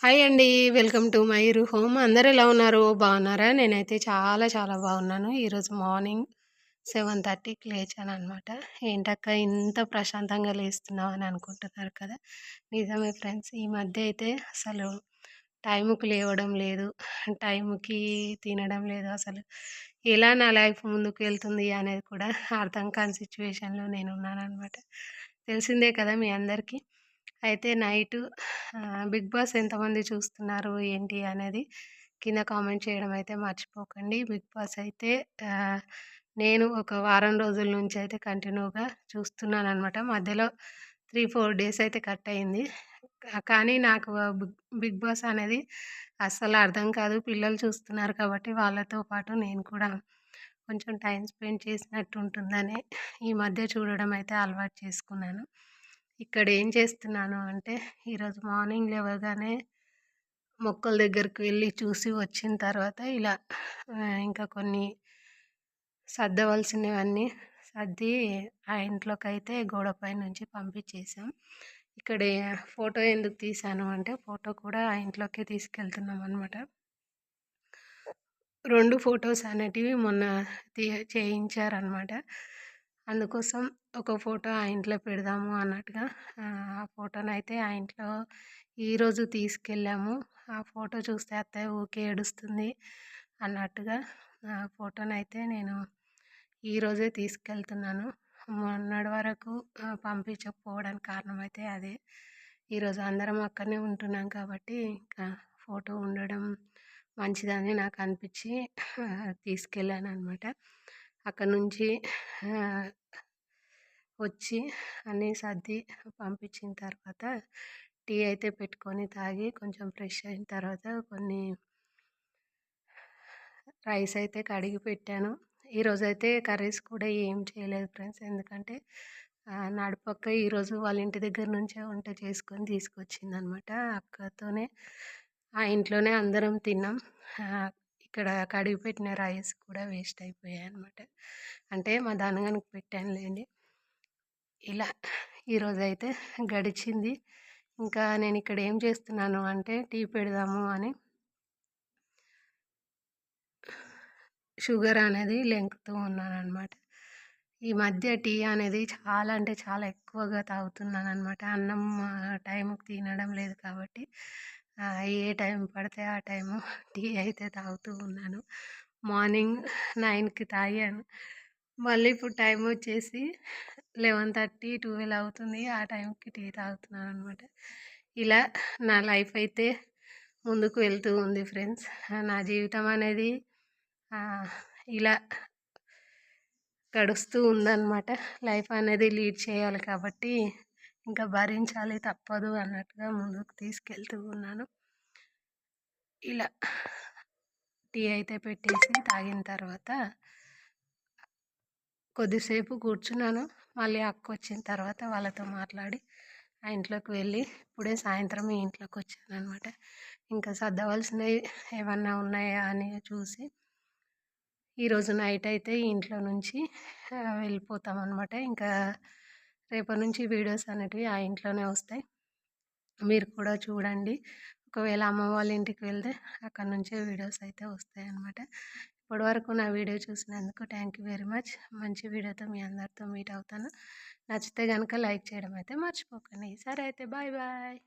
Hi అండి welcome to my రూ home. అందరు ఎలా ఉన్నారు? బాగున్నారా? నేనైతే చాలా చాలా బాగున్నాను. ఈరోజు మార్నింగ్ సెవెన్ థర్టీకి లేచాను అనమాట ఏంటక్క ఇంత ప్రశాంతంగా లేస్తున్నావు అని అనుకుంటున్నారు కదా. నిజమే ఫ్రెండ్స్ ఈ మధ్య అయితే అసలు టైంకి లేవడం లేదు. టైంకి తినడం లేదు అసలు. ఎలా నా లైఫ్ ముందుకు వెళ్తుంది అనేది కూడా అర్థం కాని సిచ్యువేషన్లో నేను ఉన్నాను అనమాట తెలిసిందే కదా మీ అందరికీ. అయితే నైటు బిగ్ బాస్ ఎంతమంది చూస్తున్నారు ఏంటి అనేది కింద కామెంట్ చేయడం అయితే మర్చిపోకండి. బిగ్ బాస్ అయితే నేను ఒక వారం రోజుల నుంచి అయితే కంటిన్యూగా చూస్తున్నాను అనమాట మధ్యలో త్రీ ఫోర్ డేస్ అయితే కట్ అయింది. కానీ నాకు బిగ్ బాస్ అనేది అస్సలు అర్థం కాదు. పిల్లలు చూస్తున్నారు కాబట్టి వాళ్ళతో పాటు నేను కూడా కొంచెం టైం స్పెండ్ చేసినట్టు ఉంటుందని ఈ మధ్య చూడడం అయితే అలవాటు చేసుకున్నాను. ఇక్కడ ఏం చేస్తున్నాను అంటే ఈరోజు మార్నింగ్ లేవగానే మొక్కల దగ్గరికి వెళ్ళి చూసి వచ్చిన తర్వాత ఇలా ఇంకా కొన్ని సర్దవలసినవన్నీ సర్ది ఆ ఇంట్లోకి అయితే గోడపై నుంచి పంపించేసాం ఇక్కడ ఫోటో ఎందుకు తీసాను అంటే ఫోటో కూడా ఆ ఇంట్లోకి తీసుకెళ్తున్నాం అనమాట రెండు ఫొటోస్ అనేటివి మొన్న తీ చేయించారనమాట అందుకోసం ఒక ఫోటో ఆ ఇంట్లో పెడదాము అన్నట్టుగా ఆ ఫోటోని అయితే ఆ ఇంట్లో ఈరోజు తీసుకెళ్ళాము. ఆ ఫోటో చూస్తే అత్తయ్య ఊకే ఏడుస్తుంది అన్నట్టుగా ఆ ఫోటోని అయితే నేను ఈరోజే తీసుకెళ్తున్నాను. మొన్నటి వరకు పంపించకపోవడానికి కారణం అయితే అదే ఈరోజు అందరం అక్కడనే ఉంటున్నాం కాబట్టి ఇంకా ఫోటో ఉండడం మంచిదని నాకు అనిపించి తీసుకెళ్ళాను అనమాట అక్కడ నుంచి వచ్చి అన్నీ సర్ది పంపించిన తర్వాత టీ అయితే పెట్టుకొని తాగి కొంచెం ఫ్రెష్ అయిన తర్వాత కొన్ని రైస్ అయితే కడిగి పెట్టాను. ఈరోజైతే కర్రీస్ కూడా ఏం చేయలేదు ఫ్రెండ్స్. ఎందుకంటే నడుపక్క ఈరోజు వాళ్ళ ఇంటి దగ్గర నుంచే వంట చేసుకొని తీసుకొచ్చిందనమాట అక్కతోనే ఆ ఇంట్లోనే అందరం తిన్నాం. ఇక్కడ కడిగి పెట్టిన రైస్ కూడా వేస్ట్ అయిపోయాయి అనమాట అంటే మా దానగానికి పెట్టానులేండి ఇలా ఈరోజు అయితే గడిచింది. ఇంకా నేను ఇక్కడ ఏం చేస్తున్నాను అంటే టీ పెడదాము అని షుగర్ అనేది లెంకుతూ ఉన్నాను అనమాట ఈ మధ్య టీ అనేది చాలా అంటే చాలా ఎక్కువగా తాగుతున్నాను అనమాట అన్నం టైంకి తినడం లేదు కాబట్టి ఏ టైం పడితే ఆ టైము టీ అయితే తాగుతూ ఉన్నాను. మార్నింగ్ నైన్కి తాగాను. మళ్ళీ ఇప్పుడు టైం వచ్చేసి లెవెన్ థర్టీ ట్వెల్వ్ అవుతుంది. ఆ టైంకి టీ తాగుతున్నాను అనమాట ఇలా నా లైఫ్ అయితే ముందుకు వెళ్తూ ఉంది ఫ్రెండ్స్. నా జీవితం అనేది ఇలా గడుస్తూ ఉందన్నమాట. లైఫ్ అనేది లీడ్ చేయాలి కాబట్టి ఇంకా భరించాలి తప్పదు అన్నట్టుగా ముందుకు తీసుకెళ్తూ ఉన్నాను. ఇలా టీ అయితే పెట్టేసి తాగిన తర్వాత కొద్దిసేపు కూర్చున్నాను. మళ్ళీ అక్క వచ్చిన తర్వాత వాళ్ళతో మాట్లాడి ఆ ఇంట్లోకి వెళ్ళి ఇప్పుడే సాయంత్రం ఈ ఇంట్లోకి వచ్చాను అనమాట ఇంకా సర్దవలసినవి ఏమన్నా ఉన్నాయా అని చూసి ఈరోజు నైట్ అయితే ఇంట్లో నుంచి వెళ్ళిపోతాం అనమాట ఇంకా రేపటి నుంచి వీడియోస్ అనేటివి ఆ ఇంట్లోనే వస్తాయి. మీరు కూడా చూడండి. ఒకవేళ అమ్మ వాళ్ళ ఇంటికి వెళ్తే అక్కడ నుంచే వీడియోస్ అయితే వస్తాయి అనమాట ఇప్పటివరకు నా వీడియో చూసినందుకు థ్యాంక్ యూ వెరీ మచ్ మంచి వీడియోతో మీ అందరితో మీట్ అవుతాను. నచ్చితే కనుక లైక్ చేయడం అయితే మర్చిపోకండి. సరే అయితే బాయ్ బాయ్